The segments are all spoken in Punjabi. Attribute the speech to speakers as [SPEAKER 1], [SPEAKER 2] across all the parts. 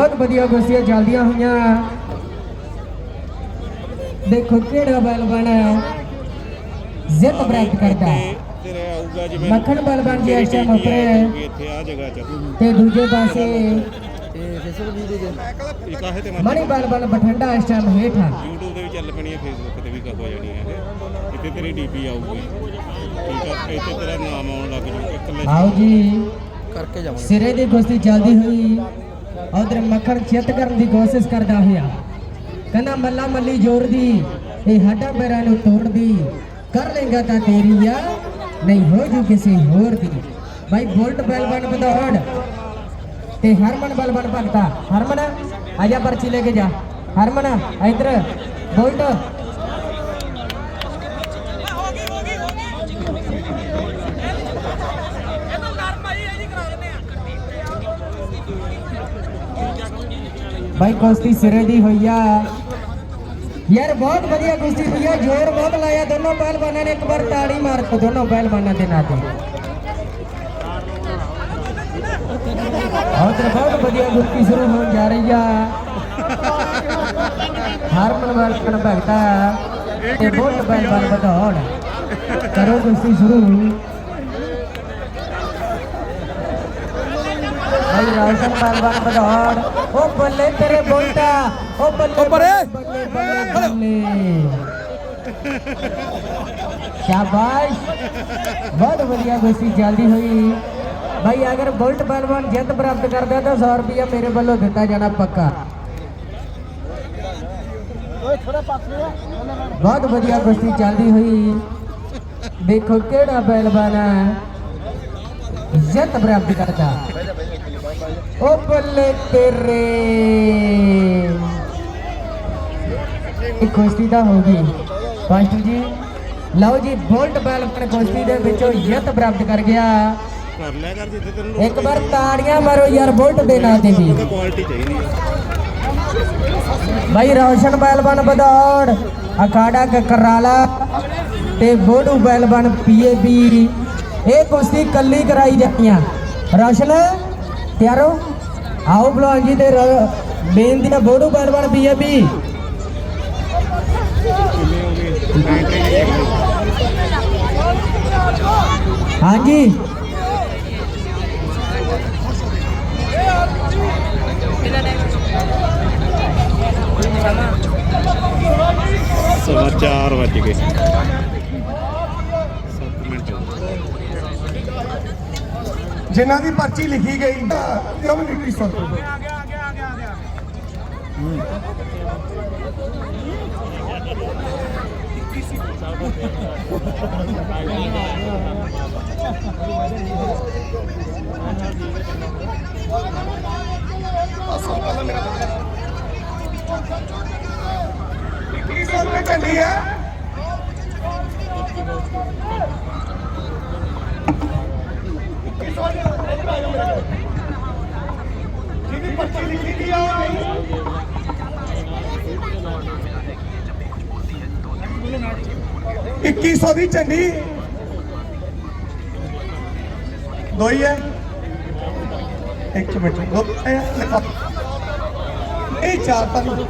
[SPEAKER 1] ਬਹੁਤ ਵਧੀਆ ਕੁਸ਼ਤੀਆਂ ਚੱਲਦੀਆਂ ਹੋਈਆਂ। ਦੇਖੋ ਕਿਹੜਾ ਬੈਲ ਬਣਾ ਜਿੱਤ ਪ੍ਰਾਪਤ ਕਰਦਾ ਹੈ।
[SPEAKER 2] ਤੇਰੇ ਆਊਗਾ ਜਿਵੇਂ
[SPEAKER 1] ਮੱਖਣ ਬੈਲ ਬਣ ਜੀ ਇਸ ਟਾਈਮ ਉੱਪਰ।
[SPEAKER 2] ਇੱਥੇ ਆ ਜਗ੍ਹਾ 'ਚ
[SPEAKER 1] ਤੇ ਦੂਜੇ ਪਾਸੇ ਮਣੀ ਬੈਲ ਬਣ ਬਠਿੰਡਾ ਇਸ ਟਾਈਮ ਹੇਠਾਂ।
[SPEAKER 2] YouTube ਤੇ ਵੀ ਚੱਲ ਪੈਣੀ ਹੈ Facebook ਤੇ ਵੀ ਹੋ ਜਾਣੀ ਹੈ। ਇੱਥੇ ਤੇਰੀ ਡੀਪੀ ਆਊਗੀ। ਠੀਕ ਆ ਇੱਥੇ ਤੇਰਾ ਨਾਮ ਆਉਣ ਲੱਗ ਜੂ ਇੱਕ ਲਿਸਟ
[SPEAKER 1] ਆਓ ਜੀ।
[SPEAKER 3] ਕਰਕੇ ਜਾਵਾਂਗੇ।
[SPEAKER 1] ਸਿਰੇ ਦੀ ਕੁਸ਼ਤੀ ਚੱਲਦੀ ਹੋਈ। ਉਧਰ ਮੱਖਣ ਚਿੱਤ ਕਰਨ ਦੀ ਕੋਸ਼ਿਸ਼ ਕਰਦਾ ਹੋਇਆ। ਕਹਿੰਦਾ, ਮੱਲਾ ਮੱਲੀ ਜੋਰ ਇਹ ਹੱਡਾਂ ਪੈਰਾਂ ਨੂੰ ਤੋੜਦੀ ਕਰ ਲੇਗਾ ਤਾਂ ਤੇਰੀ ਆ, ਨਹੀਂ ਹੋ ਜੂ ਕਿਸੇ ਹੋਰ ਦੀ। ਭਾਈ ਬੋਲਟ ਬੈਲ ਬਣ ਬਦੌੜ। ਤੇ ਹਰਮਨ ਬਲ ਬਣ ਭਗਤਾ। ਹਰਮਨ, ਆ ਜਾ ਪਰਚੀ ਲੈ ਕੇ ਜਾ। ਹਰਮਨ, ਇਧਰ, ਬੋਲਟ। ਬਾਈ ਕੁਸ਼ਤੀ ਸਿਰੇ ਦੀ ਹੋਈ ਆ। ਯਾਰ, ਬਹੁਤ ਵਧੀਆ ਕੁਸ਼ਤੀ ਹੋਈ ਆ। ਜ਼ੋਰ ਬਹੁਤ ਲਾਇਆ। ਦੋਨੋਂ ਪਹਿਲਵਾਨਾਂ ਨੇ ਇੱਕ ਵਾਰ ਤਾੜੀ ਮਾਰ ਦੋ ਦੋਨੋਂ ਪਹਿਲਵਾਨਾਂ ਦੇ ਨਾਂ ਤੇ। ਬਹੁਤ ਬਹੁਤ ਵਧੀਆ ਕੁਸ਼ਤੀ ਸ਼ੁਰੂ ਹੋਣ ਜਾ ਰਹੀ ਆ। ਹਰਮਨ ਵਰਕਨ ਭਗਤਾ ਤੇ ਬਹੁਤ ਪਹਿਲਵਾਨ ਬਧੌੜ ਕਰੋ ਕੁਸ਼ਤੀ ਸ਼ੁਰੂ। ਭਾਈ ਰਾਸ਼ਨ ਪਹਿਲਵਾਨ ਬਧੌੜ ਉਹ ਬੱਲੇ ਤੇਰੇ ਬੋਲਟਾ ਉਹ ਬੱਲੇ। ਬੱਲੇ ਬੱਲੇ ਬੱਲੇ ਸ਼ਾਬਾਸ਼। ਬਹੁਤ ਵਧੀਆ ਕੁਸ਼ਤੀ ਚੱਲਦੀ ਹੋਈ। ਭਾਈ ਅਗਰ ਬੁਲਟ ਪਹਿਲਵਾਨ ਜਿੱਤ ਪ੍ਰਾਪਤ ਕਰਦਾ ਤਾਂ 100 ਰੁਪਇਆ ਮੇਰੇ ਵੱਲੋਂ ਦਿੱਤਾ ਜਾਣਾ ਪੱਕਾ। ਬਹੁਤ ਵਧੀਆ ਕੁਸ਼ਤੀ ਚੱਲਦੀ ਹੋਈ। ਦੇਖੋ ਕਿਹੜਾ ਪਹਿਲਵਾਨ ਹੈ ਜਿੱਤ ਪ੍ਰਾਪਤ ਕਰਦਾ। ਉਹ ਬੱਲੇ ਤੇਰੇ। ਕੁਸ਼ਤੀ ਤਾਂ ਹੋ ਗਈ। ਮਾਸਟਰ ਜੀ ਲਓ ਜੀ ਬੋਲਟ ਪਹਿਲਵਾਨ ਕੁਸ਼ਤੀ ਦੇ ਵਿੱਚੋਂ ਜਿੱਤ ਪ੍ਰਾਪਤ ਕਰ ਗਿਆ।
[SPEAKER 2] ਕਰ ਲਿਆ ਕਰ ਜਿੱਥੇ ਤੈਨੂੰ
[SPEAKER 1] ਇੱਕ ਵਾਰ ਤਾੜੀਆਂ ਮਾਰੋ ਯਾਰ ਬੁਲਟ ਦੇ ਨਾਂ ਤੇ ਵੀ।
[SPEAKER 2] ਕੁਆਲਿਟੀ ਚਾਹੀਦੀ ਹੈ
[SPEAKER 1] ਭਾਈ ਰੌਸ਼ਨ ਪਹਿਲਵਾਨ ਬਦੌੜ ਅਖਾੜਾ ਕਕਰਾਲਾ ਤੇ ਬੋੜੂ ਪਹਿਲਵਾਨ ਪੀਏਬੀ। ਇਹ ਕੁਸ਼ਤੀ ਕੱਲੀ ਕਰਾਈ ਜਾਂਦੀਆਂ ਰੌਸ਼ਨ ਤਿਆਰੋ ਆਓ ਭਲਵਾਨ ਜੀ ਤੇ ਰ- ਬੇਨਤੀ ਹੈ ਬੋੜੂ ਪਹਿਲਵਾਨ ਪੀਏਬੀ ਹਾਂਜੀ।
[SPEAKER 2] ਸਵਾ 4 ਵੱਜ ਗਏ 7 ਮਿੰਟ
[SPEAKER 4] ਜਿਨ੍ਹਾਂ ਦੀ ਪਰਚੀ ਲਿਖੀ ਗਈ ਕਮਿਊਨਿਟੀ ਸੁਣ ਕੀ ਸੋਚ ਚੱਲੀ ਹੈ। ਜਿਹਦੀ ਪਰਚੀ ਲਿਖੀ ਗਈ ਆ ਉਹ ਨਹੀਂ 2100 ਦੀ ਝੰਡੀ ਦੋਈ ਹੈ ਇੱਕ ਮਿੰਟ ਇਹ ਚਾਰ ਨਹੀਂ।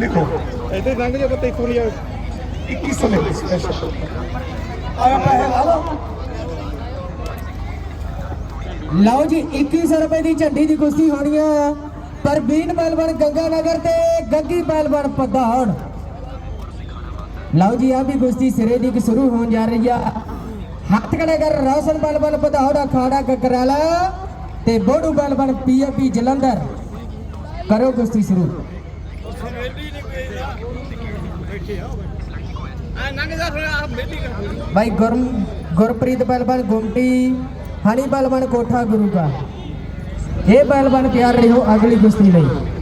[SPEAKER 4] ਲਿਖੋ
[SPEAKER 2] ਇੱਥੇ ਲੰਘ ਜਾ ਪਤਾ ਇੱਥੋਂ ਨਹੀਂ ਆ
[SPEAKER 4] 2100 ਲਿਖੋ ਸਪੈਸ਼ਲ ਆਇਆ ਪੈਸੇ ਲਾ ਲਓ
[SPEAKER 1] ਜੀ 2100 ਰੁਪਏ ਦੀ ਝੰਡੀ ਦੀ ਕੁਸ਼ਤੀ ਹੋਣੀ ਆ। ਪਰਬੀਨ ਪਹਿਲਵਾਨ ਗੰਗਾ ਨਗਰ ਤੇ ਗੱਗੀ ਪਹਿਲਵਾਨ ਪਧੌੜ। ਲਓ ਜੀ ਆ ਵੀ ਕੁਸ਼ਤੀ ਸਿਰੇ ਦੀ ਸ਼ੁਰੂ ਹੋਣ ਜਾ ਰਹੀ ਆ। ਹੱਥ ਖੜੇ ਕਰ ਰੌਸ਼ਨ ਪਹਿਲਵਾਨ ਪਧੌੜ ਅਖਾੜਾ ਕਕਰਾਲਾ ਤੇ ਬੋੜੂ ਪਹਿਲਵਾਨ ਪੀਏਪੀ ਜਲੰਧਰ। ਕਰੋ ਕੁਸ਼ਤੀ ਸ਼ੁਰੂ। ਭਾਈ ਗੁਰ ਗੁਰਪ੍ਰੀਤ ਪਹਿਲਵਾਨ ਗੁੰਮਟੀ
[SPEAKER 4] हनी बलवन कोठा गुरु का ये पहलवान
[SPEAKER 2] तैयार रही हो अगली
[SPEAKER 4] कुश्ती नहीं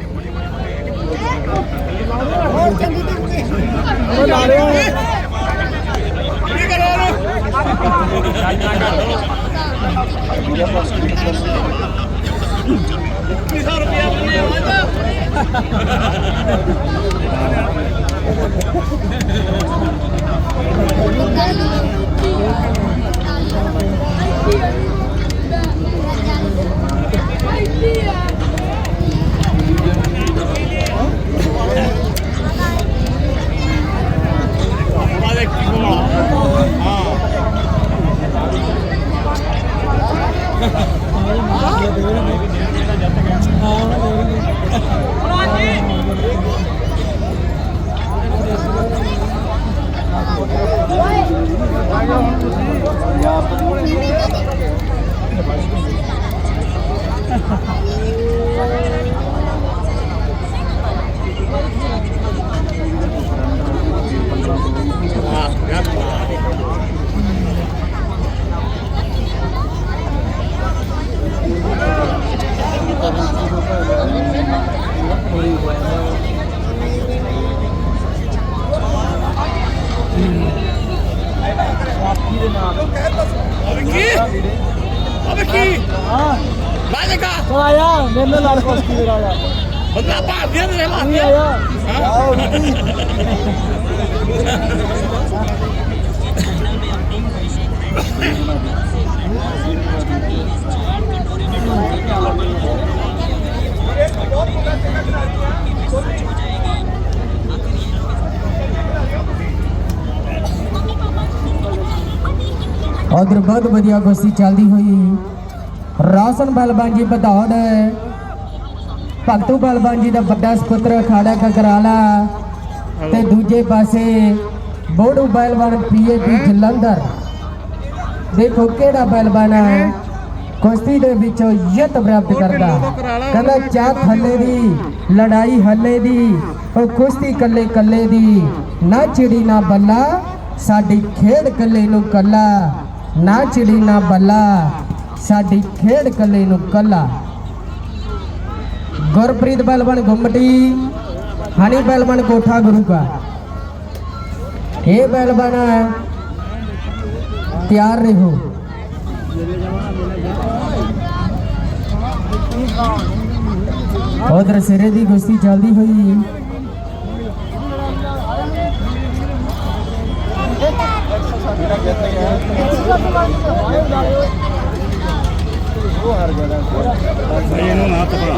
[SPEAKER 4] Yeah, but
[SPEAKER 1] ਉਧਰ ਬਹੁਤ ਵਧੀਆ ਕੁਸ਼ਤੀ ਚੱਲਦੀ ਹੋਈ। ਰਾਸਨ ਬਲਬਾਂਜੀ ਬਧੌੜ ਭਗਤੂ ਬਲਬਾਂਜੀ ਦਾ ਵੱਡਾ ਸੁਪੁੱਤਰ ਅਖਾੜਾ ਕਕਰਾਲਾ ਤੇ ਦੂਜੇ ਪਾਸੇ ਬੋੜੂ ਬਲਵਾਨ ਪੀਏਪੀ ਜਲੰਧਰ। ਦੇਖੋ ਕਿਹੜਾ ਬਲਵਾਨ ਹੈ ਕੁਸ਼ਤੀ ਦੇ ਵਿੱਚੋਂ ਜਿੱਤ ਪ੍ਰਾਪਤ ਕਰਦਾ। ਕਹਿੰਦਾ ਚਾਹ ਥੱਲੇ ਦੀ ਲੜਾਈ ਹੱਲੇ ਦੀ ਉਹ ਕੁਸ਼ਤੀ ਕੱਲੇ ਕੱਲੇ ਦੀ। ਨਾ ਚਿੜੀ ਨਾ ਬੱਲਾ ਸਾਡੀ ਖੇਡ ਕੱਲੇ ਨੂੰ ਕੱਲਾ। ਨਾ ਚਿੜੀ ਨਾ ਬੱਲਾ ਸਾਡੀ ਖੇਡ ਕੱਲੇ ਨੂੰ ਕੱਲਾ ਗੁਰਪ੍ਰੀਤ ਬਲਵਨ ਗੁੰਮਟੀ ਹਨੀ ਬਲਵਨ ਕੋਠਾ ਗੁਰੂ ਕਾ ਇਹ ਬਲਵਨ ਤਿਆਰ ਰਹੋ ਉਧਰ ਸਿਰੇ ਦੀ ਕੁਸ਼ਤੀ ਚੱਲਦੀ ਹੋਈ
[SPEAKER 2] ਸਹੀ ਇਹਨੂੰ ਨਾ ਤਪਾ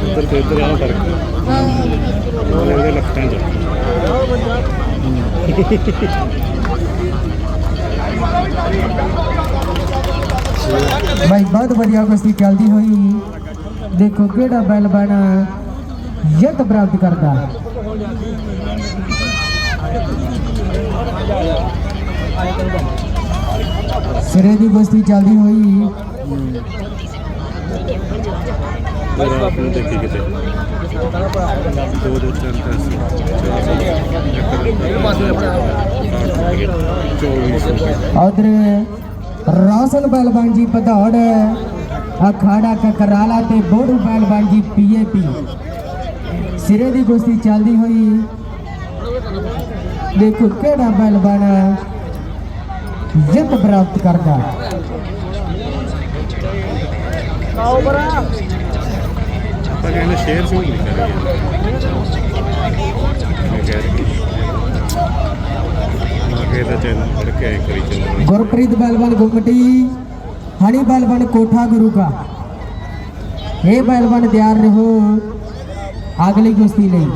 [SPEAKER 2] ਇੱਧਰ ਤੇ ਇੱਧਰ ਆ ਫ਼ਰਕ ਉਹ ਇਹਦੇ ਲੱਤਾਂ ਚ
[SPEAKER 1] ਭਾਈ ਬਹੁਤ ਵਧੀਆ ਕੁਸ਼ਤੀ ਚੱਲਦੀ ਹੋਈ। ਦੇਖੋ ਕਿਹੜਾ ਬੈਲ ਬਣਾ ਜਿੱਤ ਪ੍ਰਾਪਤ ਕਰਦਾ। ਸਿਰੇ ਦੀ ਕੁਸ਼ਤੀ ਚੱਲਦੀ ਹੋਈ।
[SPEAKER 2] ਦੋ
[SPEAKER 1] ਉਧਰ ਰੌਸ਼ਨ ਬਲਵਾਨ ਜੀ ਭਦੌੜ, ਅਖਾੜਾ ਕਕਰਾਲਾ ਤੇ ਬੋੜੂ ਬਲਵਾਨ ਜੀ ਪੀਏਪੀ ਸਿਰੇ ਦੀ ਕੁਸ਼ਤੀ ਚੱਲਦੀ ਹੋਈ। ਦੇਖੋ ਕਿਹੜਾ ਬਲਵਾਨ ਜਿੱਤ ਪ੍ਰਾਪਤ ਕਰਦਾ।
[SPEAKER 4] ਆਓ ਬਰਾ
[SPEAKER 2] ਆਪਾਂ ਕਹਿੰਦੇ ਸ਼ੇਅਰ ਸ਼ੂਟ ਨਹੀਂ ਕਰੀਏ ਮੈਂ ਕਹਿ ਚੈਨਲ ਫੜ ਕੇ ਆਏ ਕਰੀ ਚੱਲੋ
[SPEAKER 1] ਗੁਰਪ੍ਰੀਤ ਬਲਵਾਨ ਗੁੰਮਟੀ, ਹਣੀ ਬਲਵਾਨ ਕੋਠਾ ਗੁਰੂ का ਇਹ ਬਲਵਾਨ, ਤਿਆਰ ਰਹੋ ਅਗਲੀ ਕੁਸ਼ਤੀ ਲਈ।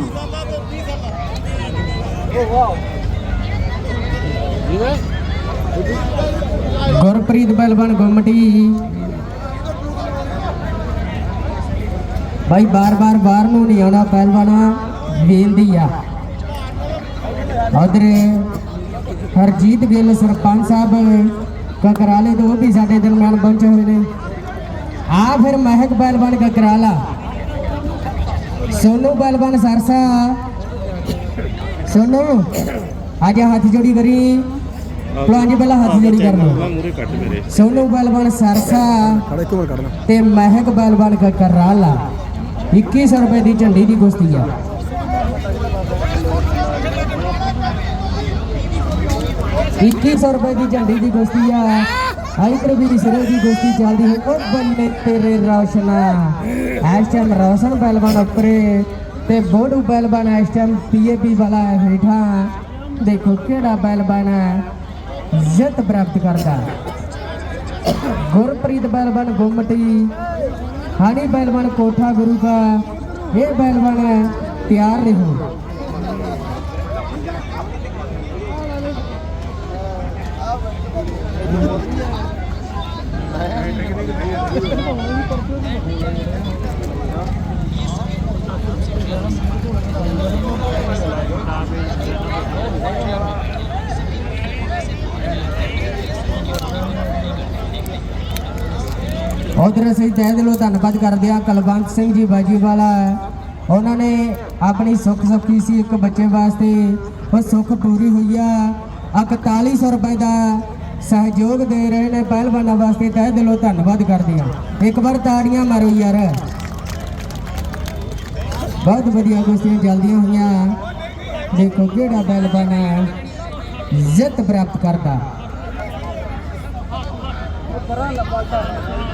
[SPEAKER 1] ਗੁਰਪ੍ਰੀਤ ਬਲਵਾਨ ਗੁੰਮਟੀ। ਭਾਈ ਬਾਰ-ਬਾਰ ਬਾਹਰ ਨੂੰ ਨਹੀਂ ਆਉਣਾ, ਪਹਿਲਵਾਨਾ ਬੇਨਤੀ ਆ। ਹਰਜੀਤ ਗਿੱਲ, ਸਰਪੰਚ ਸਾਹਿਬ, ਕਕਰਾਲੇ ਤੋਂ ਉਹ ਵੀ ਸਾਡੇ ਦਰਮਿਆਨ ਪਹੁੰਚੇ ਹੋਏ ਨੇ। ਆ ਫਿਰ ਮਹਿਕ ਪਹਿਲਵਾਨ ਕਕਰਾਲਾ। ਸੋਨੂ ਪਹਿਲਵਾਨ ਸਰਸਾ। ਸੋਨੂ, ਅੱਜ ਹੱਥ ਜੋੜੀ ਕਰੀ। ਪਹਿਲਵਾਨ ਜੀ, ਪਹਿਲਾਂ ਹੱਥ ਜੋੜੀ ਕਰਨਾ ਲਓ।
[SPEAKER 2] ਮੂਰੇ
[SPEAKER 1] ਸੋਨੂ ਪਹਿਲਵਾਨ ਸਰਸਾ
[SPEAKER 4] ਖੜੇ ਇੱਕ ਮਿੰਟ ਕਰਨਾ
[SPEAKER 1] ਤੇ ਮਹਿਕ ਪਹਿਲਵਾਨ ਕਕਰਾਲਾ। 2100 ਰੁਪਏ ਦੀ ਝੰਡੀ ਦੀ ਕੁਸ਼ਤੀ ਆ। ਇੱਕੀ ਸੌ ਰੁਪਏ ਦੀ ਝੰਡੀ ਦੀ ਕੁਸ਼ਤੀ ਆ। ਹਾਈਦਰ ਵੀ ਸਿਰੇ ਦੀ ਕੁਸ਼ਤੀ ਚੱਲਦੀ ਹੈ। ਉਹ ਬੰਨੇ ਤੇਰੇ ਰੌਸ਼ਨਾ। ਇਸ ਟਾਈਮ ਰੌਸ਼ਨ ਪਹਿਲਵਾਨ ਉੱਪਰੇ ਤੇ ਬੋੜੂ ਪਹਿਲਵਾਨ ਇਸ ਟਾਈਮ ਪੀਏਪੀ ਵਾਲਾ ਹੈ ਦੇਖੋ ਕਿਹੜਾ ਪਹਿਲਵਾਨ ਜਿੱਤ ਪ੍ਰਾਪਤ ਕਰਦਾ। ਗੁਰਪ੍ਰੀਤ ਪਹਿਲਵਾਨ ਗੁੰਮਟੀ ਹਾਨੀ ਪਹਿਲਵਾਨ ਕੋਠਾ ਗੁਰੂ ਦਾ ਇਹ ਪਹਿਲਵਾਨ ਤਿਆਰ ਰਹੋ। ਉਧਰ ਅਸੀਂ ਤਹਿ ਦਿਲੋਂ ਧੰਨਵਾਦ ਕਰਦੇ ਹਾਂ, ਕਲਵੰਤ ਸਿੰਘ ਜੀ ਬਾਜੀਵਾਲਾ। ਉਹਨਾਂ ਨੇ ਆਪਣੀ ਸੁੱਖ ਸੁੱਖੀ ਸੀ ਇੱਕ ਬੱਚੇ ਵਾਸਤੇ। ਉਹ ਸੁੱਖ ਪੂਰੀ ਹੋਈ ਆ। ਆ 4100 ਰੁਪਏ ਦਾ ਸਹਿਯੋਗ ਦੇ ਰਹੇ ਨੇ ਪਹਿਲਵਾਨਾਂ ਵਾਸਤੇ। ਤਹਿ ਦਿਲੋਂ ਧੰਨਵਾਦ ਕਰਦੇ ਹਾਂ। ਇੱਕ ਵਾਰ ਤਾੜੀਆਂ ਮਾਰੋ ਯਾਰ। ਬਹੁਤ ਵਧੀਆ ਕੁਸ਼ਤੀਆਂ ਚੱਲਦੀਆਂ ਹੋਈਆਂ। ਦੇਖੋ ਕਿਹੜਾ ਪਹਿਲਵਾਨ ਜਿੱਤ ਪ੍ਰਾਪਤ ਕਰਦਾ। ਥੱਲੇ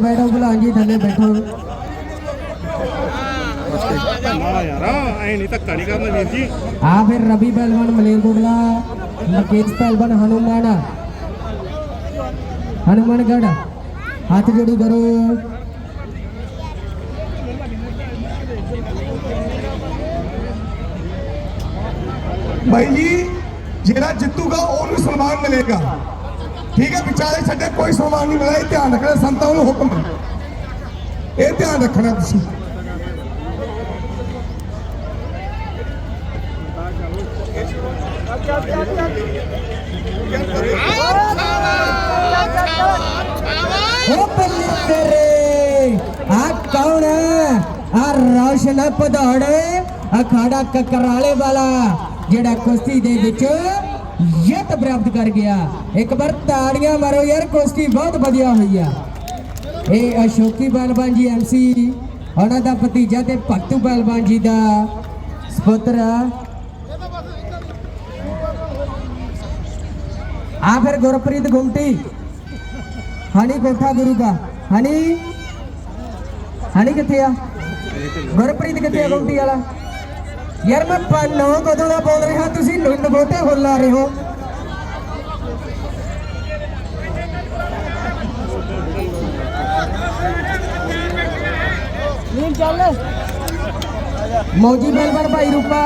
[SPEAKER 1] ਬੈਠੋ ਭਲਵਾਨ ਜੀ ਥੱਲੇ ਬੈਠੋ
[SPEAKER 2] ਨਾ ਯਾਰ ਐ ਨਹੀਂ ਧੱਕਾ ਨਹੀਂ ਕਰਨਾ ਵੀਰ ਜੀ
[SPEAKER 1] ਆ ਫਿਰ ਰਵੀ ਪਹਿਲਵਾਨ ਮਲੇਰਕੋਟਲਾ ਮਕੇਸ਼ ਪਹਿਲਵਾਨ ਹਨੂਮਾਨ। ਹਨੂਮਾਨਗੜ ਹੱਥ ਜੋੜੀ ਕਰੋ।
[SPEAKER 4] ਭਾਈ ਜੀ, ਜਿਹੜਾ ਜਿੱਤੂਗਾ ਉਹਨੂੰ ਸਨਮਾਨ ਮਿਲੇਗਾ। ਠੀਕ ਹੈ ਵਿਚਾਰੇ ਛੱਡੇ ਕੋਈ ਸਨਮਾਨ ਨਹੀਂ ਮਿਲਿਆ। ਇਹ ਧਿਆਨ ਰੱਖਣਾ, ਸੰਤਾਂ ਨੂੰ ਹੁਕਮ। ਇਹ ਧਿਆਨ ਰੱਖਣਾ ਤੁਸੀਂ
[SPEAKER 1] ਓ ਬੱਲੇ ਤੇਰੇ ਆ ਕੌਣ ਹੈ ਆ ਰੌਸ਼ਨ ਪਧੌੜੇ ਅਖਾੜਾ ਕਕਰਾਲੇ ਵਾਲਾ, ਜਿਹੜਾ ਕੁਸ਼ਤੀ ਦੇ ਵਿੱਚ ਜਿੱਤ ਪ੍ਰਾਪਤ ਕਰ ਗਿਆ। ਇੱਕ ਵਾਰ ਤਾੜੀਆਂ ਮਾਰੋ ਯਾਰ, ਕੁਸ਼ਤੀ ਬਹੁਤ ਵਧੀਆ ਹੋਈ ਆ। ਇਹ ਅਸ਼ੋਕੀ ਪਹਿਲਵਾਨ ਜੀ ਐਮਸੀ ਉਹਨਾਂ ਦਾ ਭਤੀਜਾ ਤੇ ਭਗਤੂ ਪਹਿਲਵਾਨ ਜੀ ਦਾ ਸੁਪੁੱਤਰ। ਆ ਫਿਰ ਗੁਰਪ੍ਰੀਤ ਗੁੰਮਟੀ ਹਣੀ ਕੋਠਾ ਗੁਰੂ ਦਾ। ਹਣੀ? ਹਣੀ ਕਿੱਥੇ ਆ? ਗੁਰਪ੍ਰੀਤ ਕਿੱਥੇ ਆ ਵਾਲਾ? ਯਾਰ ਮੈਂ ਪੰਨੋ ਕਦੋਂ ਦਾ ਬੋਲ ਰਿਹਾ ਤੁਸੀਂ ਨਗੋਟੇ ਹੁੱਲ ਲਾ ਰਹੇ ਹੋ। ਮੌਜੀ ਬਲਬਨ ਭਾਈ ਰੂਪਾ।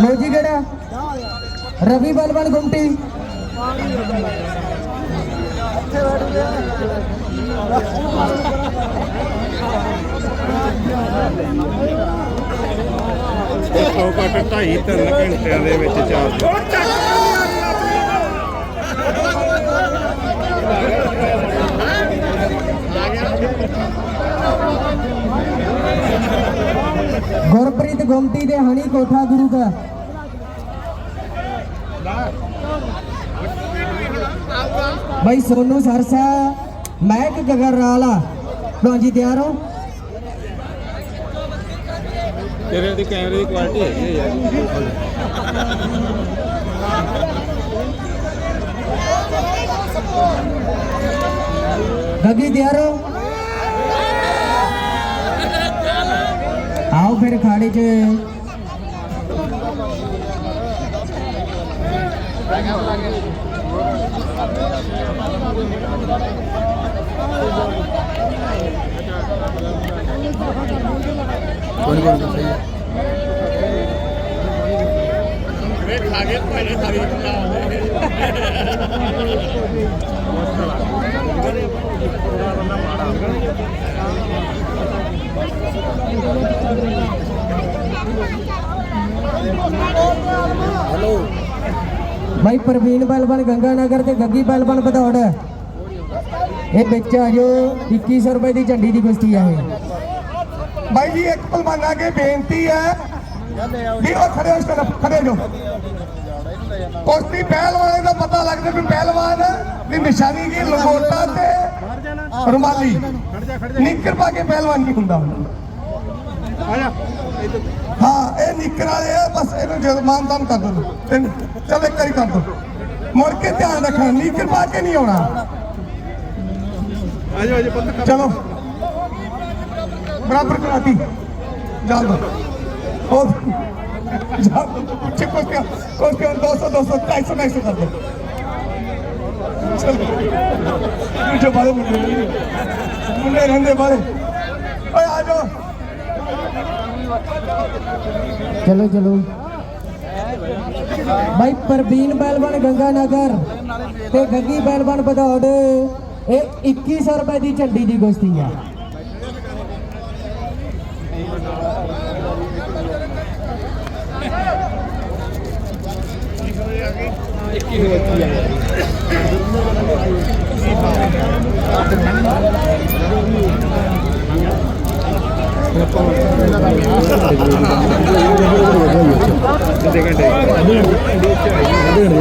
[SPEAKER 1] ਮੌਜੀ ਕਿਹੜਾ? ਰਵੀ ਬਲਬਨ ਗੁੰਮਟੀ।
[SPEAKER 2] ਘੱਟੋ ਘੱਟ ਢਾਈ ਤਿੰਨ ਘੰਟਿਆਂ ਦੇ ਵਿੱਚ ਚਾਰ
[SPEAKER 1] ਗੁਰਪ੍ਰੀਤ ਗੁੰਮਟੀ ਦੇ ਹਣੀ ਕੋਠਾ ਗੁਰੂ ਦਾ ਭਾਈ ਸੋਨੂ ਸਰਸਾ, ਮਹਿਕ ਗਗਰਾਲਾ ਜੀ, ਤਿਆਰ ਹੋ।
[SPEAKER 2] ਤੇਰੇ ਦੀ ਕੈਮਰੇ ਦੀ ਕੁਆਲਿਟੀ ਹੈਗੀ ਹੈ ਯਾਰ।
[SPEAKER 1] ਗੱਗੀ ਤਿਆਰ ਆਓ ਫਿਰ ਖਾੜੇ 'ਚ।
[SPEAKER 2] ਵੇ ਖਾ ਕੇ ਭਾਈ ਤਾਰੀਫ ਨਾ ਆਵੇ
[SPEAKER 1] ਭਾਈ ਪ੍ਰਵੀਨ ਬਲਬਨ ਗੰਗਾਨਗਰ ਤੇ ਗੱਗੀ ਬਲਬਨ ਬਧੌੜ ਇਹ ਵਿੱਚ ਆ ਜੋ 2100 ਰੁਪਏ ਦੀ ਝੰਡੀ ਦੀ ਕੁਸ਼ਤੀ ਆ ਇਹ।
[SPEAKER 4] ਜੀ ਇੱਕ ਪਹਿਲਵਾਨ ਅੱਗੇ ਬੇਨਤੀ ਹੈ ਵੀ ਉਹ ਖੜੇ ਹੋ ਤਰ੍ਹਾਂ ਖੜੇ ਜੋ ਕੁਸ਼ਤੀ ਪਹਿਲਵਾਨ ਦਾ ਪਤਾ ਲੱਗਦਾ ਵੀ ਪਹਿਲਵਾਨ ਦੀ ਨਿਸ਼ਾਨੀ ਕੀ ਲੰਗੋਟਾ ਤੇ ਰੁਮਾਲੀ। ਨਿੱਕਰ ਪਾ ਕੇ ਪਹਿਲਵਾਨ ਨਹੀਂ ਹੁੰਦਾ ਹਾਂ ਇਹ ਨਿੱਕਰ ਵਾਲੇ ਆ ਬਸ ਇਹਨੂੰ ਜਦੋਂ ਮਾਨਤਾਨ ਕਰ ਦੋ। ਚੱਲ ਇੱਕ ਵਾਰੀ ਕਰ ਦੋ। ਮੁੜ ਕੇ ਧਿਆਨ ਰੱਖਣਾ ਨਿੱਕਰ ਪਾ ਕੇ ਨਹੀਂ ਆਉਣਾ।
[SPEAKER 2] ਆ ਜਾ ਆ ਜਾ ਪੁੱਤ
[SPEAKER 4] ਚਲੋ ਬਰਾਬਰ ਕਰਾਤੀ। ਜਾਲ ਦੋ। ਉਹ ਜਾਲ ਦੋ। ਪਿੱਛੇ ਕੁਛ ਕਿਆ ਕੁਛ ਕਿਆ 200 200 250 250 ਕਰ ਦੋ। ਚਲੋ। ਜੋ ਬਾਰੇ ਮੁੰਡੇ ਨੇ। ਮੁੰਡੇ ਰਹਿੰਦੇ ਬਾਰੇ ਓਏ, ਆ ਜਾਓ।
[SPEAKER 1] ਚਲੋ ਚਲੋ। ਭਾਈ ਪ੍ਰਵੀਨ ਬਲਬਨ ਗੰਗਾਨਗਰ ਤੇ ਗੱਗੀ ਬਲਬਨ ਬਧੌੜ ਇਹ 2100 ਰੁਪਏ ਦੀ ਝੰਡੀ ਦੀ ਕੁਸ਼ਤੀ ਆ।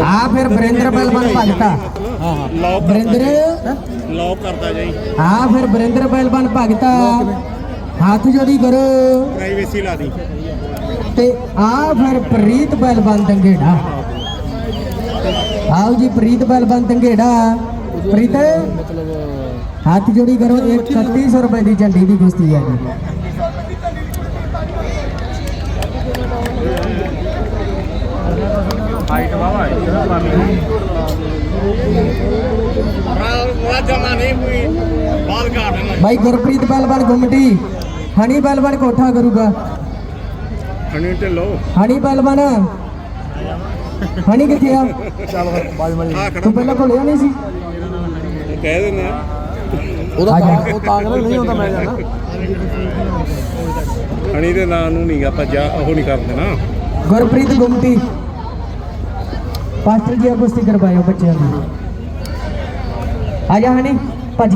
[SPEAKER 1] ਆ ਫਿਰ ਬਰਿੰਦਰ ਪਹਿਲਵਾਨ ਭਗਤਾ
[SPEAKER 2] ਲੌਕ
[SPEAKER 1] ਬਰਿੰਦਰ
[SPEAKER 2] ਲੌਕ ਕਰਦਾ ਜਾਈ
[SPEAKER 1] ਆ ਫਿਰ ਬਰਿੰਦਰ ਪਹਿਲਵਾਨ ਭਗਤਾ ਹੱਥ ਜੋੜੀ ਕਰੋ।
[SPEAKER 2] ਪ੍ਰਾਈਵੇਸੀ ਲਾ ਦੀ।
[SPEAKER 1] ਤੇ ਆ ਫਿਰ ਪ੍ਰੀਤ ਪਹਿਲਵਾਨ ਦੰਗੇੜਾ। ਆਓ ਜੀ ਪ੍ਰੀਤ ਪਹਿਲਵਾਨ ਦੰਗੇੜਾ ਪ੍ਰੀਤ ਹੱਥ ਜੋੜੀ ਕਰੋ ਇਹ 3100 ਰੁਪਏ ਦੀ ਝੰਡੀ ਦੀ ਕੁਸ਼ਤੀ ਹੈ ਜੀ।
[SPEAKER 2] ਜਮਾ ਨਹੀਂ ਕੋਈ ਬਾਲ ਘਾਟ
[SPEAKER 1] ਭਾਈ ਗੁਰਪ੍ਰੀਤ ਪਹਿਲਵਾਨ ਗੁੰਮਟੀ। ਹਣੀ ਪਹਿਲਵਾਨ ਕੋਠਾ ਕਰੂਗਾ।
[SPEAKER 2] ਹਣੀ ਢਿੱਲੋ।
[SPEAKER 1] ਹਣੀ ਪਹਿਲਵਾਨ ਹਣੀ ਕਿੱਥੇ ਆ
[SPEAKER 2] ਆ ਖੜਾ
[SPEAKER 1] ਤੂੰ ਪਹਿਲਾਂ ਭੁੱਲਿਆ ਨਹੀਂ ਸੀ?
[SPEAKER 2] ਕਹਿ ਦਿੰਦੇ। ਆ
[SPEAKER 1] ਜਾ।
[SPEAKER 3] ਉਹ ਤਾਂ ਕਹਿੰਦਾ ਨਹੀਂ ਹੁੰਦਾ ਮੈਂ ਜਾਣਾ।
[SPEAKER 2] ਹਣੀ ਦੇ ਨਾਂ ਨੂੰ ਨਹੀਂ ਆਪਾਂ ਜਾ ਉਹ ਨਹੀਂ ਕਰਦੇ ਨਾ
[SPEAKER 1] ਗੁਰਪ੍ਰੀਤ ਗੁੰਮਟੀ ਪਾਸਟਰ ਜੀ ਆ ਕੁਸ਼ਤੀ ਕਰਵਾਇਓ ਬੱਚਿਆਂ ਦੀ। ਆ ਜਾ ਹਣੀ ਭੱਜ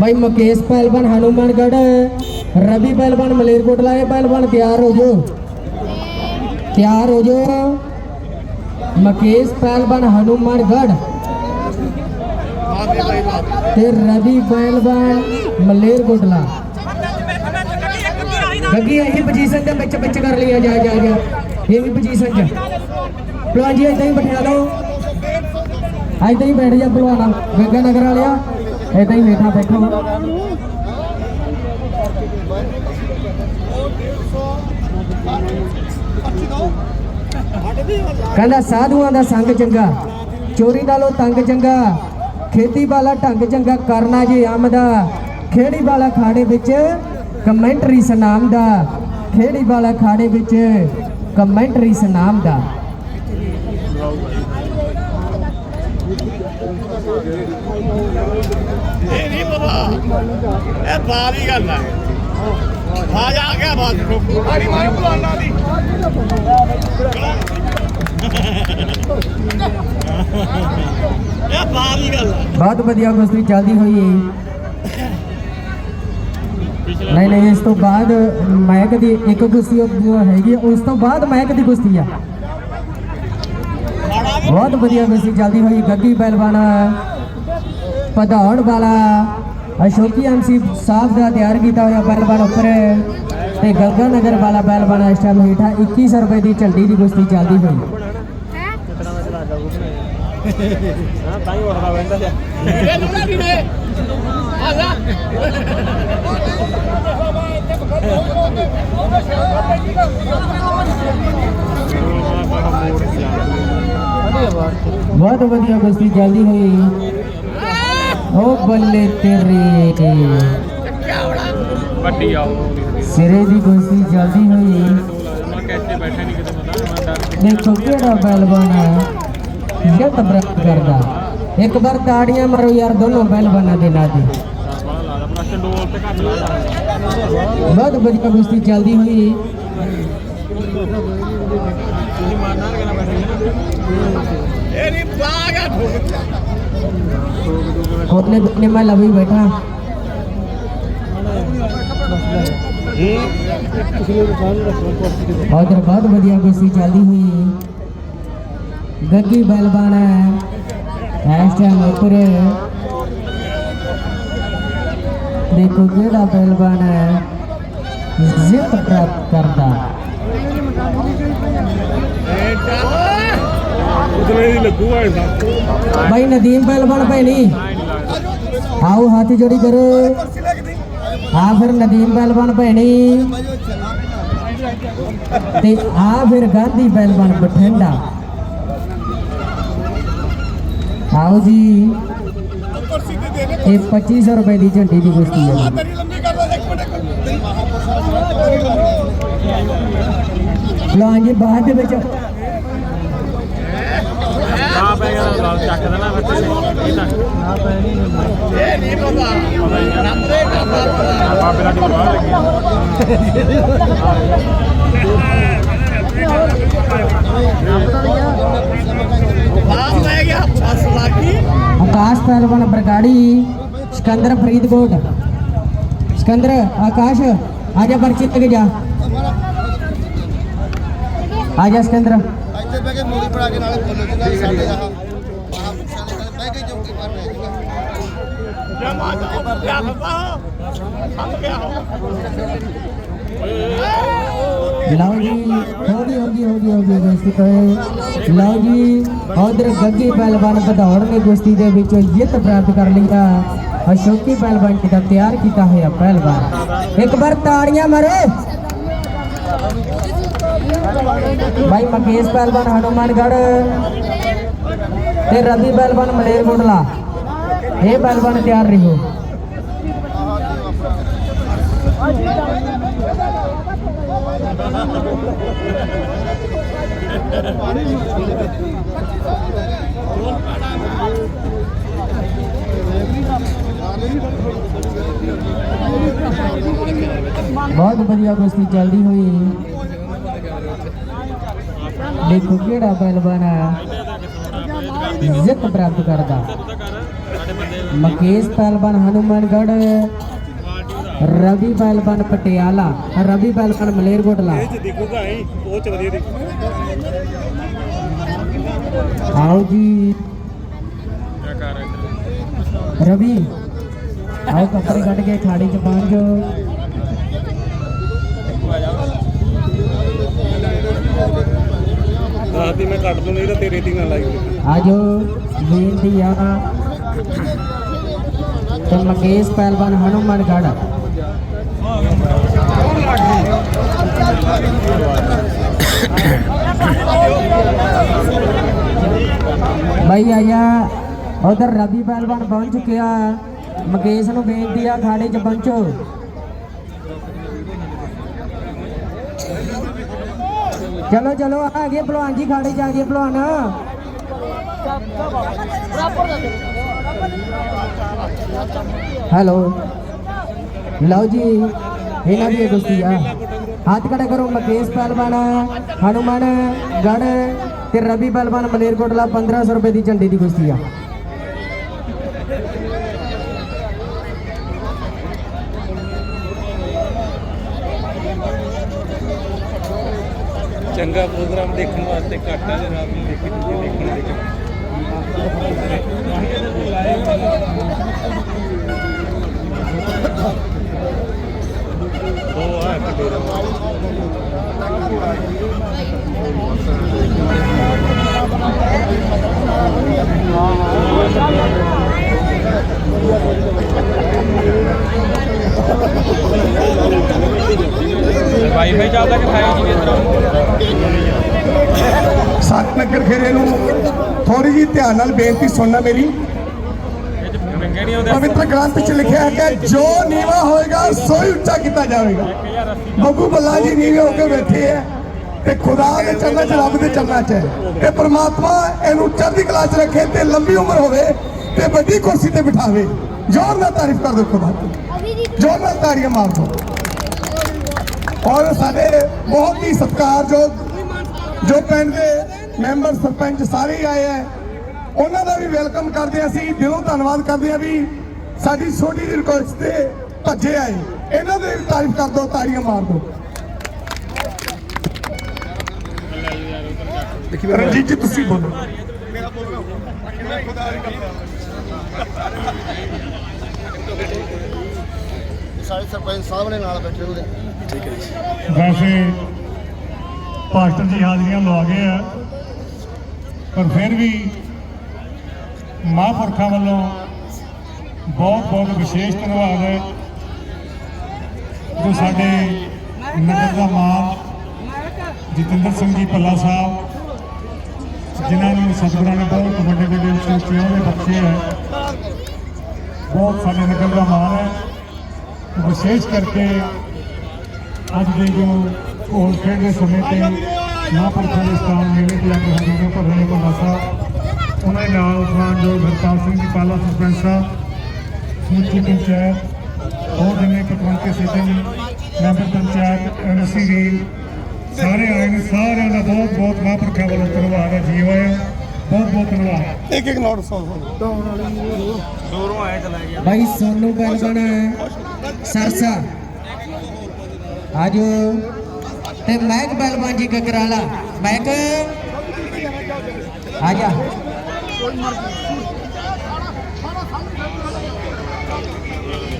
[SPEAKER 1] ਭਾਈ ਮੁਕੇਸ਼ ਪਹਿਲਵਾਨ ਹਨੂਮਾਨਗੜ ਰਵੀ ਪਹਿਲਵਾਨ ਮਲੇਰਕੋਟਲਾ ਇਹ ਪਹਿਲਵਾਨ ਤਿਆਰ ਹੋ ਜੋ ਤਿਆਰ ਹੋ ਜੋ ਮੁਕੇਸ਼ ਪਹਿਲਵਾਨ ਹਨੂਮਾਨਗੜ ਤੇ ਰਵੀ ਪਹਿਲਵਾਨ ਮਲੇਰਕੋਟਲਾ ਗੱਗੀ ਇਹੀ ਪੋਜੀਸ਼ਨ ਦੇ ਵਿੱਚ ਵਿੱਚ ਕਰ ਲਈ ਜਾ ਜਾ ਜਾ ਇਹ ਵੀ ਪੋਜੀਸ਼ਨ ਚ ਪਹਿਲਵਾਨ ਜੀ ਇਦਾਂ ਹੀ ਬਿਠਾ ਲਓ ਏਦਾਂ ਹੀ ਬੈਠ ਜਾ ਭਲਵਾਨਾ ਗੰਗਾ ਨਗਰ ਵਾਲਿਆ ਏਦਾਂ ਹੀ ਬੈਠਾ, ਬੈਠੋ ਕਹਿੰਦਾ, ਸਾਧੂਆਂ ਦਾ ਸੰਗ ਚੰਗਾ, ਚੋਰੀ ਨਾਲੋਂ ਤੰਗ ਚੰਗਾ, ਖੇਤੀ ਵਾਲਾ ਢੰਗ ਚੰਗਾ ਕਰਨਾ ਜੇ ਆਮਦਾ ਖੇੜੀ ਵਾਲਾ ਖਾੜੇ ਵਿੱਚ ਕਮੈਂਟਰੀ ਸਨਾਮ ਦਾ, ਖੇੜੀ ਵਾਲਾ ਖਾੜੇ ਵਿੱਚ ਕਮੈਂਟਰੀ ਸਨਾਮ ਦਾ।
[SPEAKER 2] ਇਹ ਨਹੀਂ ਪਤਾ। ਇਹ ਬਾਲ ਹੀ ਗੱਲ ਹੈ ਆ ਜਾ ਗਿਆ ਬਾਲ ਮਾਰੀ ਮਾਰੀ ਬੁਲਾਣਾ ਦੀ। ਇਹ ਬਾਲ ਹੀ ਗੱਲ ਹੈ
[SPEAKER 1] ਬਹੁਤ ਵਧੀਆ ਕੁਸ਼ਤੀ ਚੱਲਦੀ ਹੋਈ ਨਹੀਂ ਨਹੀਂ, ਇਸ ਤੋਂ ਬਾਅਦ ਮੈਕ ਦੀ ਇੱਕ ਕੁਸ਼ਤੀ ਹੈਗੀ ਉਸ ਤੋਂ ਬਾਅਦ ਮੈਕ ਦੀ ਕੁਸ਼ਤੀ ਆ। ਬਹੁਤ ਵਧੀਆ ਕੁਸ਼ਤੀ ਚੱਲਦੀ ਹੋਈ, ਗੱਗੀ ਪਹਿਲਵਾਨ, ਪਧੌੜ ਵਾਲਾ, ਅਸ਼ੋਕੀ ਐਮਸੀ ਸਾਹਿਬ ਦਾ ਤਿਆਰ ਕੀਤਾ ਹੋਇਆ ਪਹਿਲਵਾਨ ਉੱਪਰ ਤੇ ਗੰਗਾ ਨਗਰ ਵਾਲਾ ਪਹਿਲਵਾਨ ਇਸ ਟਾਈਮ ਹੇਠਾਂ 2100 ਰੁਪਏ ਦੀ ਝੰਡੀ ਦੀ ਕੁਸ਼ਤੀ ਚੱਲਦੀ ਹੋਈ।
[SPEAKER 3] ਤਾਂ ਹੀ ਉੱਠਦਾ ਬੈਂਦਾ ਜਾ
[SPEAKER 2] ਇਹ ਲੁਣਾ ਵੀ ਨੇ ਆ ਜਾ।
[SPEAKER 1] ਬਹੁਤ ਵਧੀਆ ਕੁਸ਼ਤੀ ਚੱਲਦੀ ਹੋਈ ਉਹ ਬੱਲੇ ਤੇਰੇ
[SPEAKER 3] ਵੱਡੀ ਆ ਉਹ
[SPEAKER 1] ਸਿਰੇ ਦੀ ਕੁਸ਼ਤੀ ਚੱਲਦੀ ਹੋਈ
[SPEAKER 3] ਮੈਂ ਕੈਸੇ ਬੈਠੇ ਨਹੀਂ ਕਿਤੇ ਪਤਾ ਮੈਂ ਡਰ
[SPEAKER 1] ਦੇਖੋ ਕਿਹੜਾ ਪਹਿਲਵਾਨ ਹੈ ਜਿੱਤ ਪ੍ਰਾਪਤ ਕਰਦਾ ਇੱਕ ਵਾਰ ਤਾੜੀਆਂ ਮਾਰੋ ਯਾਰ ਦੋਨੋਂ ਪਹਿਲਵਾਨਾਂ ਦੇ ਨਾਂ ਦੀ
[SPEAKER 3] ਬੜਾ ਲਾਦਾ ਆਪਣਾ ਚੰਡੋਲ ਤੇ ਘੱਟ ਲਾਦਾ
[SPEAKER 1] ਬਹੁਤ ਵਧੀਆ ਕੁਸ਼ਤੀ ਚੱਲਦੀ ਹੋਈ
[SPEAKER 3] ਤੁਸੀਂ ਮਾਰਨਾ ਕਿ ਨਾ ਬੈਠੇ
[SPEAKER 2] ਇਹ ਨਹੀਂ ਬਾਗਾ ਠੋਕ
[SPEAKER 1] ਕੋਟਲੇ ਦੁਨੇ ਮੈਂ ਲਵੀ ਬੈਠਾ ਉਧਰ ਬਹੁਤ ਵਧੀਆ ਕੁਸ਼ਤੀ ਚੱਲਦੀ ਹੋਈ ਗੱਗੀ ਪਹਿਲਵਾਨ ਹੈ ਇਸ ਟਾਈਮ ਉੱਪਰ
[SPEAKER 2] ਲੱਗੂਗਾ ਇਹ
[SPEAKER 1] ਭਾਈ ਨਦੀਮ ਪਹਿਲਵਾਨ ਭੈਣੀ ਆਓ ਹੱਥ ਜੋੜੀ ਕਰੋ। ਆ ਫਿਰ ਨਦੀਮ ਪਹਿਲਵਾਨ ਭੈਣੀ ਤੇ ਆ ਫਿਰ ਗਾਂਧੀ ਪਹਿਲਵਾਨ ਬਠਿੰਡਾ। ਆਓ ਜੀ। ਇਹ 2500 ਰੁਪਏ ਦੀ ਝੰਡੀ ਦੀ ਕੁਸ਼ਤੀ ਹੈ। ਲਓ ਜੀ, ਬਾਅਦ ਦੇ ਵਿੱਚ
[SPEAKER 3] ਗਿਆ ਲਾਲ ਚੱਕ ਦੇਣਾ ਫਿਰ ਤੇ ਇਹ ਤਾਂ? ਨਾ ਪੈ ਨਹੀਂ ਇਹ ਨਹੀਂ ਪਤਾ ਨੰਬਰੇ ਕਰਦਾ ਬਾਬੇ ਦਾ ਬਾਹਰ ਲੱਗੀ।
[SPEAKER 1] ਆਕਾਸ਼ ਪਹਿਲਵਾਨ ਬਰਗਾੜੀ ਸਿਕੰਦਰ ਫਰੀਦਕੋਟ। ਸਿਕੰਦਰ ਆਕਾਸ਼ ਆ ਜਾ ਪਰਚੀ ਤੇ ਜਾ। ਆ ਜਾ ਸਿਕੰਦਰ।
[SPEAKER 5] ਇੱਥੇ ਬਹਿ ਕੇ ਮੂਰੀ ਪੜਾ ਕੇ ਨਾਲੇ ਬੋਲੋ ਜੀ ਨਾਲ ਸਾਡੇ ਆਹ ਸਾਡੇ ਨਾਲ ਬਹਿ ਕੇ ਚੌਕੀ ਮਾਰ ਰਹੇ ਜੀ
[SPEAKER 1] ਲਓ ਜੀ, ਹੋ ਗਈ ਹੋ ਗਈ ਹੋ ਗਈ ਲਓ ਜੀ, ਉਧਰ ਗੱਗੀ ਪਹਿਲਵਾਨ ਬਧੌੜ ਨੇ ਕੁਸ਼ਤੀ ਦੇ ਵਿੱਚ ਜਿੱਤ ਪ੍ਰਾਪਤ ਕਰ ਲਈ ਅਸ਼ੋਕੀ ਪਹਿਲਵਾਨ ਜੀ ਤਿਆਰ ਕੀਤਾ ਹੋਇਆ ਪਹਿਲਵਾਨ। ਇੱਕ ਵਾਰ ਤਾੜੀਆਂ ਮਾਰੋ। ਭਾਈ ਮਕੇਸ਼ ਪਹਿਲਵਾਨ ਹਨੂਮਾਨਗੜ ਤੇ ਰਵੀ ਪਹਿਲਵਾਨ, ਮਲੇਰਕੋਟਲਾ। ਇਹ ਪਹਿਲਵਾਨ ਤਿਆਰ ਰਹੋ। ਬਹੁਤ ਵਧੀਆ ਕੁਸ਼ਤੀ ਚੱਲਦੀ ਹੋਈ ਦੇਖੋ ਕਿਹੜਾ ਪਹਿਲਵਾਨ ਆ ਜਿੱਤ ਪ੍ਰਾਪਤ ਕਰਦਾ ਮਕੇਸ਼ ਪਹਿਲਵਾਨ ਹਨੂਮਾਨਗੜ ਰਵੀ ਪਹਿਲਵਾਨ ਪਟਿਆਲਾ ਰਵੀ ਪਹਿਲਵਾਨ ਮਲੇਰਕੋਟਲਾ
[SPEAKER 2] ਦੇਖੂਗਾ ਹੀ ਉਹ ਚ ਵਧੀਆ ਦੇਖੂ।
[SPEAKER 1] ਆਓ ਜੀ। ਰਵੀ ਆਓ ਕੱਪੜੇ ਕੱਢ ਕੇ ਖਾੜੀ ਚ ਪਹੁੰਚ ਜਾਓ।
[SPEAKER 2] ਦੱਸਦੀ ਮੈਂ ਕੱਟ ਦੂੰ ਨਹੀਂ ਤਾਂ ਤੇਰੇ ਦੀ ਨਾ ਲਾਈ
[SPEAKER 1] ਆਜੋ ਬੇਨਤੀ ਆ। ਤੇ ਮਕੇਸ਼ ਪਹਿਲਵਾਨ ਹਨੂਮਾਨਗੜ ਭਾਈ ਆਇਆ, ਉਧਰ ਰਵੀ ਪਹਿਲਵਾਨ ਪਹੁੰਚ ਚੁੱਕਿਆ। ਮਕੇਸ਼ ਨੂੰ ਬੇਨਤੀ ਆ, ਖਾੜੇ 'ਚ ਪਹੁੰਚੋ। ਚਲੋ ਚਲੋ ਆ ਗਏ ਭਲਵਾਨ ਜੀ, ਖਾੜੇ 'ਚ ਆ ਗਏ ਭਲਵਾਨ। ਹੈਲੋ। ਲਓ ਜੀ, ਇਹਨਾਂ ਦੀ ਕੁਸ਼ਤੀ ਆ ਹੱਥ ਖੜਾ ਕਰੋ, ਮਕੇਸ਼ ਪਹਿਲਵਾਨ, ਹਨੂਮਾਨ ਗੜ ਤੇ ਰਵੀ ਪਹਿਲਵਾਨ ਮਲੇਰਕੋਟਲਾ 1500 ਰੁਪਏ ਦੀ ਝੰਡੀ ਦੀ ਕੁਸ਼ਤੀ ਆ।
[SPEAKER 2] ਚੰਗਾ ਪ੍ਰੋਗਰਾਮ ਦੇਖਣ ਵਾਸਤੇ ਘੱਟ ਆ ਜੇ ਰਾਤ ਨੂੰ ਦੇਖਣ ਦੇ ਆ ਇੱਕ ਡੇਰਾ
[SPEAKER 3] ਵਾਈਫਾਈ ਚੱਲਦਾ ਕਿ 5G ਇੱਧਰ?
[SPEAKER 4] ਸੱਤ ਨਗਰ ਖੇਰੇ ਨੂੰ ਥੋੜੀ ਜੀ ਧਿਆਨ ਨਾਲ ਬੇਨਤੀ ਸੁਣਨਾ ਮੇਰੀ।
[SPEAKER 3] ਨਹੀਂ ਉਹਦੇ
[SPEAKER 4] ਪਵਿੱਤਰ ਗ੍ਰੰਥ ਵਿੱਚ ਲਿਖਿਆ ਹੈ ਕਿ ਜੋ ਨੀਵਾ ਹੋਏਗਾ ਸੋ ਹੀ ਉੱਚਾ ਕੀਤਾ ਜਾਵੇਗਾ।
[SPEAKER 3] 1080
[SPEAKER 4] ਬੱਬੂ ਬੱਲਾ ਜੀ ਨੀਵੇਂ ਹੋ ਕੇ ਬੈਠੇ ਹੈ ਤੇ ਖੁਦਾ ਦੇ ਚਰਨਾਂ 'ਚ ਰੱਬ ਦੇ ਚਰਨਾਂ 'ਚ ਇਹ ਪ੍ਰਮਾਤਮਾ ਇਹਨੂੰ ਚੜ੍ਹਦੀ ਕਲਾ 'ਚ ਰੱਖੇ ਤੇ ਲੰਬੀ ਉਮਰ ਹੋਵੇ ਤੇ ਵੱਡੀ ਕੁਰਸੀ ਤੇ ਬਿਠਾਵੇ। ਜ਼ੋਰ ਨਾਲ ਤਾਰੀਫ ਕਰ ਦਿਓ ਖੁਦਾ ਦੀ। ਜ਼ੋਰ ਨਾਲ ਤਾੜੀਆਂ ਮਾਰ ਦਿਓ। ਔਰ ਸਾਡੇ ਬਹੁਤ ਹੀ ਸਤਿਕਾਰਯੋਗ ਜੋ ਪਿੰਡ ਦੇ ਮੈਂਬਰ ਸਰਪੰਚ ਸਾਰੇ ਆਏ ਹੈ। ਉਹਨਾਂ ਦਾ ਵੀ ਵੈਲਕਮ ਕਰਦੇ ਹਾਂ ਅਸੀਂ ਦਿਲੋਂ ਧੰਨਵਾਦ ਕਰਦੇ ਹਾਂ ਵੀ ਸਾਡੀ ਛੋਟੀ ਜਿਹੀ ਰਿਕੁਐਸਟ ਤੇ ਭੱਜੇ ਆਏ। ਇਹਨਾਂ ਦੇ ਵੀ ਤਾਰੀਫ ਕਰ ਦਿਓ ਤਾੜੀਆਂ ਮਾਰ ਦਿਓ। ਰਣਜੀਤ ਜੀ ਤੁਸੀਂ ਬੋਲੋ।
[SPEAKER 5] ਸਾਡੇ ਸਰਪੰਚ ਸਾਹਿਬ ਨੇ ਨਾਲ ਬੈਠੇ ਉਹਦੇ
[SPEAKER 6] ਵੈਸੇ ਪਾਸਟਰ ਜੀ ਹਾਜ਼ਰੀਆਂ ਲਵਾ ਗਏ ਆ ਪਰ ਫਿਰ ਵੀ ਮਹਾਂਪੁਰਖਾਂ ਵੱਲੋਂ ਬਹੁਤ ਬਹੁਤ ਵਿਸ਼ੇਸ਼ ਧੰਨਵਾਦ ਹੈ ਜੋ ਸਾਡੇ ਨਗਰ ਦਾ ਮਾਨ ਜਤਿੰਦਰ ਸਿੰਘ ਜੀ ਭੱਲਾ ਸਾਹਿਬ, ਜਿਨ੍ਹਾਂ ਨੂੰ ਸਤਿਗੁਰਾਂ ਨੇ ਬਹੁਤ ਵੱਡੇ ਵੱਡੇ ਉੱਚੇ ਉੱਚੇ ਉਹਦੇ ਬੱਚੇ ਹੈ। ਬਹੁਤ ਸਾਡੇ ਨਗਰ ਦਾ ਮਾਣ ਹੈ। ਵਿਸ਼ੇਸ਼ ਕਰਕੇ ਅੱਜ ਦੇ ਜੋ ਹੋਰ ਖੇਡ ਦੇ ਸਮੇਂ ਤੇ ਮਹਾਂਪੁਰਖਾਂ ਦੇ ਸਥਾਨ ਮੇਲੇ ਤੇ ਆ ਕੇ ਹਜ਼ਾਰਾਂ ਭਰ ਰਹੇ ਭੱਲਾ ਸਾਹਿਬ ਉਹਨਾਂ ਦੇ ਨਾਲ ਖਾਨ ਜੋ ਹਰਪਾਲ ਸਿੰਘ ਜੀ ਪਾਲਾ ਸਰਪੰਚ ਸਾਹਿਬ ਸਮੁੱਚੀ ਪੰਚਾਇਤ ਹੋਰ ਜਿੰਨੇ ਪਤਵੰਤੇ ਸਿੱਧੇ ਜੀ ਮੈਂਬਰ ਪੰਚਾਇਤ ਐਨਸੀ ਦੀ ਸਾਰੇ ਆਏ ਨੇ ਸਾਰਿਆਂ ਦਾ ਬਹੁਤ ਬਹੁਤ ਮਹਾਂਪੁਰਖਾਂ ਵੱਲੋਂ ਧੰਨਵਾਦ ਹੈ ਜੀ ਆਇਆਂ ਬਹੁਤ ਬਹੁਤ ਧੰਨਵਾਦ।
[SPEAKER 5] ਇੱਕ ਇੱਕ ਨੋਟ ਸੁਣ
[SPEAKER 3] ਦੂਰੋਂ ਆਇਆ ਚਲਾ ਗਿਆ।
[SPEAKER 1] ਭਾਈ ਸੋਨੂ ਬਲਬਨ ਸਰਸਾ ਆਜੋ। ਤੇ ਮੈਕ ਬਲਬਨ ਜੀ ਗਗਰਾਲਾ ਮੈਕ ਆ ਜਾ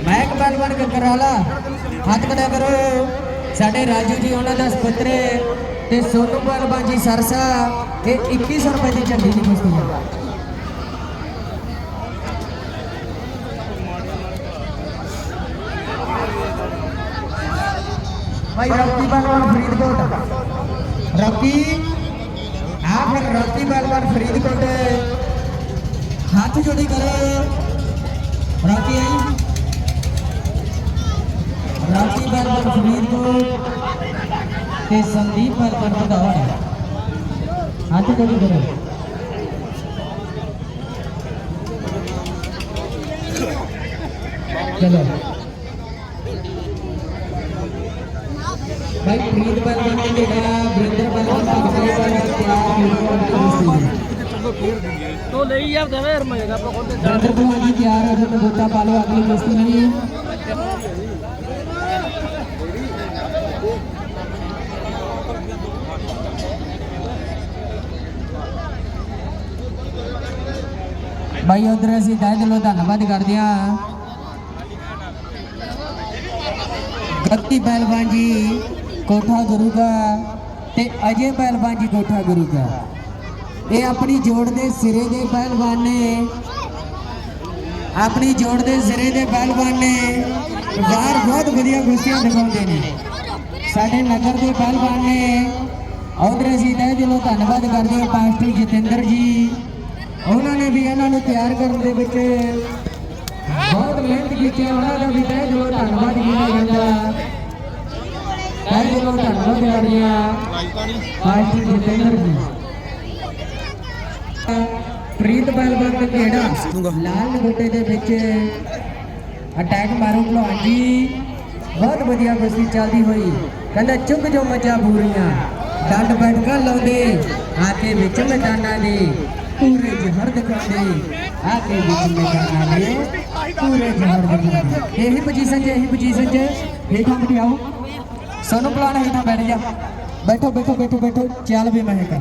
[SPEAKER 1] ਮੈਕ ਬਲਬਨ ਗਗਰਾਲਾ ਹੱਥ ਖੜਾ ਕਰੋ ਸਾਡੇ ਰਾਜੂ ਜੀ ਉਹਨਾਂ ਦਾ ਸਪੁੱਤਰ ਤੇ ਸੋਨੂ ਬਲਬਨ ਜੀ ਸਰਸਾ ਇਹ 2100 ਰੁਪਏ ਦੀ ਝੰਡੀ ਦੀ ਕੁਸ਼ਤੀ ਹੈ ਭਾਈ ਰੌਕੀ ਬਲਵਾਨ ਫਰੀਦਕੋਟ ਰੌਕੀ ਆ ਫਿਰ ਰੌਕੀ ਬਲਵਾਨ ਫਰੀਦਕੋਟ ਹੱਥ ਜੋੜੀ ਕਰੋ। ਰੌਕੀ ਆਈ। ਰੌਕੀ ਬਲਵਾਨ ਫਰੀਦਕੋਟ ਤੇ ਸੰਦੀਪ ਬਲਵਾਨ ਬਧੌੜ ਹੱਥ ਜੋੜੀ ਕਰੋ। ਚਲੋ। ਭਾਈ ਪ੍ਰੀਤ ਬਲਵੰਤ ਨੇ ਜਿਹੜਾ ਵਰਿੰਦਰ ਬਲਵੰਤ ਭਗਤੇ ਦਾ ਤਿਆਰ ਕੀਤਾ
[SPEAKER 3] ਤੋ ਲਈ ਯਾਰ ਦੇਵੇ ਰਮੇਗਾ ਪਕੋਤੇ
[SPEAKER 1] ਵਰਿੰਦਰ ਭਲਵਾਨ ਜੀ ਤਿਆਰ ਹੋ ਜਾਓ ਗੋਤਾ ਪਾ ਲਓ, ਅਗਲੀ ਕੁਸ਼ਤੀ ਲਈ ਭਾਈ ਉਧਰ ਅਸੀਂ ਤਹਿ ਦਿਲੋਂ ਧੰਨਵਾਦ ਕਰਦੇ ਹਾਂ। ਗੱਤੀ ਪਹਿਲਵਾਨ ਜੀ ਕੋਠਾ ਗੁਰੂ ਦਾ ਤੇ ਅਜੇ ਪਹਿਲਵਾਨ ਜੀ ਕੋਠਾ ਗੁਰੂ ਦਾ। ਇਹ ਆਪਣੀ ਜੋੜ ਦੇ ਸਿਰੇ ਦੇ ਪਹਿਲਵਾਨ ਨੇ। ਆਪਣੀ ਜੋੜ ਦੇ ਸਿਰੇ ਦੇ ਪਹਿਲਵਾਨ ਨੇ। ਬਾਹਰ ਬਹੁਤ ਵਧੀਆ ਕੁਸ਼ਤੀਆਂ ਦਿਖਾਉਂਦੇ ਨੇ। ਸਾਡੇ ਨਗਰ ਦੇ ਪਹਿਲਵਾਨ ਨੇ। ਉਧਰ ਅਸੀਂ ਤਹਿ ਦਿਲੋਂ ਧੰਨਵਾਦ ਕਰਦੇ ਹਾਂ ਪਾਸਟਰ ਜਤਿੰਦਰ ਜੀ। ਉਹਨਾਂ ਨੇ ਵੀ ਇਹਨਾਂ ਨੂੰ ਤਿਆਰ ਕਰਨ ਦੇ ਵਿੱਚ ਬਹੁਤ ਮਿਹਨਤ ਕੀਤੀ ਹੈ। ਉਹਨਾਂ ਦਾ ਵੀ ਤਹਿ ਦਿਲੋਂ ਧੰਨਵਾਦ ਕੀਤਾ ਜਾਂਦਾ। ਤਹਿ ਦਿਲੋਂ ਧੰਨਵਾਦ ਕਰਦੇ ਹਾਂ ਪਾਸਟਰ ਜਤਿੰਦਰ ਜੀ। ਪ੍ਰੀਤ ਬਲਵੰਤ ਕਿਹੜਾ ਲਾਲ ਗੋਟੇ ਦੇ ਵਿੱਚ ਅਟੈਕ ਮਾਰੋ ਭਲਵਾਨ ਜੀ। ਬਹੁਤ ਵਧੀਆ ਕੁਸ਼ਤੀ ਚੱਲਦੀ ਹੋਈ। ਕਹਿੰਦਾ ਚੁੱਕ ਜੋ ਮਚਾ ਬੂਰੀਆਂ। ਡੰਡ ਬੈਠਕਾਂ ਲਾਉਂਦੇ। ਆ ਕੇ ਵਿੱਚ ਮੈਦਾਨਾਂ ਦੇ। ਪੂਰੇ ਜਹਰ ਦਿਖਾਉਂਦੇ। ਆ ਕੇ ਵਿੱਚ ਮੈਦਾਨਾਂ ਦੇ। ਪੂਰੇ ਜਹਰ ਦਿਖਾਉਂਦੇ। ਇਹੀ ਪੋਜੀਸ਼ਨ 'ਚ ਇਹੀ ਪੋਜੀਸ਼ਨ 'ਚ। ਹੇਠਾਂ ਬਿਠਾਓ ਸੋਨੂੰ ਪਲਾਨ ਹੇਠਾਂ ਬੈਠ ਜਾ। ਬੈਠੋ ਬੈਠੋ ਬੈਠੋ ਬੈਠੋ। ਚੱਲ ਵੀ ਮੈਂ